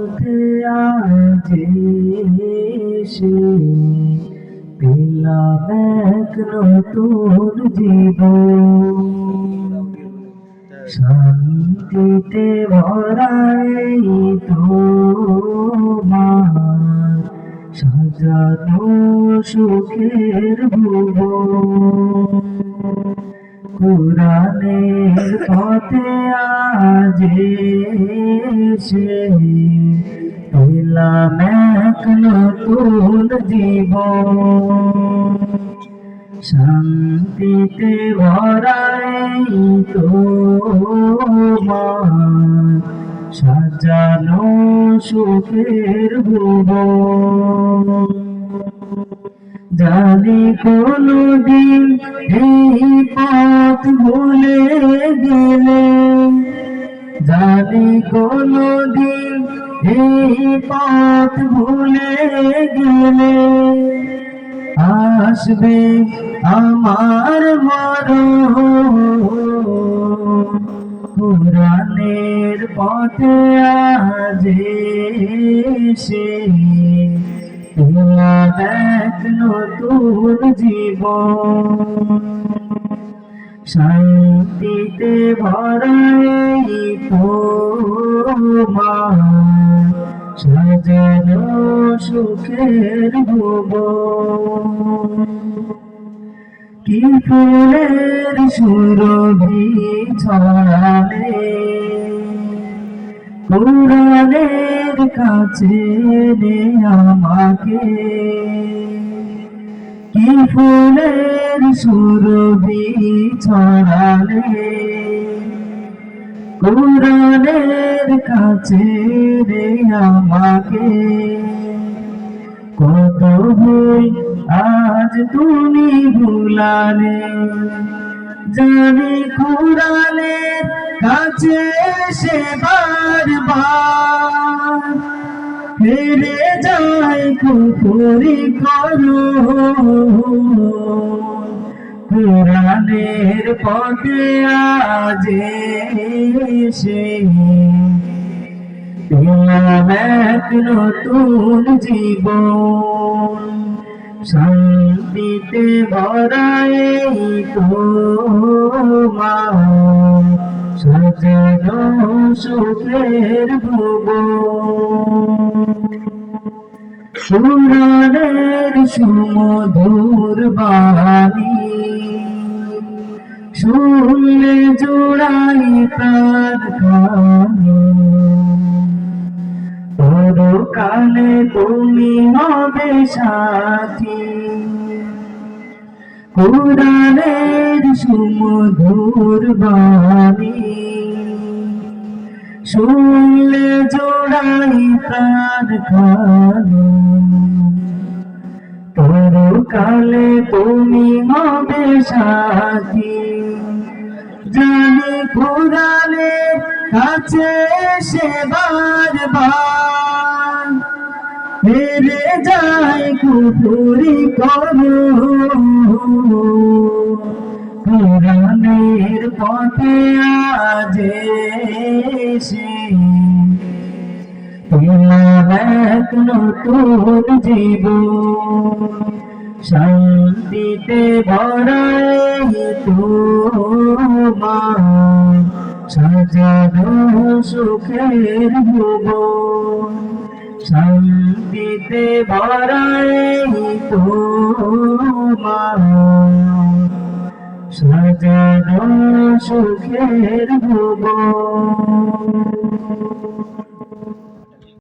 পথে আজে সে পেলাম এক নতুন জীবন। শান্তিতে ভরাই তোমার। সাজানো সুখের ভুবন। কোরআনের পথে আজ এসে পেলাম এক নতুন জীবন। শান্তিতে ভরাই তোমার সাজানো সুখের ভুবন। জানি কোনদিন এই পথ ভুলে গেলে। জানি কোনদিন এই পথ ভুলে গেলে। আসবে আমার মরণ। পুরাণের পথে আজ তোমার এক নতুন জীবন শান্তিতে ভরাই তোমার সাজানো সুখের ভুবন কি ফুলের সুরভি ছড়ালে কোরআনের কাছে রে আমাকে। কি ফুলের সুরভি ছড়ালে? কোরআনের কাছে রে আমাকে। কত বই আজ তুমি ভুলালে? জানি কোরআনের কাছে সে বারবার। ফিরে যায় কুপুরি করো। কোরআনের পথে আজ এক নতুন জীবন। শান্তিতে ভরাই তোমার সাজানো সুখের ভুবন সুরানের সুমধুর বাণী শুনলে জোড়াই প্রাণ কালে তুমি হবে সাথী। কোরআনের সুমধুর বাণী। শুনলে জোড়াই প্রাণ খানি। তোর কালে তুমি হবে সাথী। জানি কোরআনের কাছে সে বারবার ফিরে যায় কুপুরি করো কোরআনের পথে আজ এসে তোমার এক নতুন জীবন। শান্তিতে ভরাই তোমার। সাজানো সুখের ভুবন। শান্তিতে ভরাই তোমার। সাজানো সুখের ভুবন।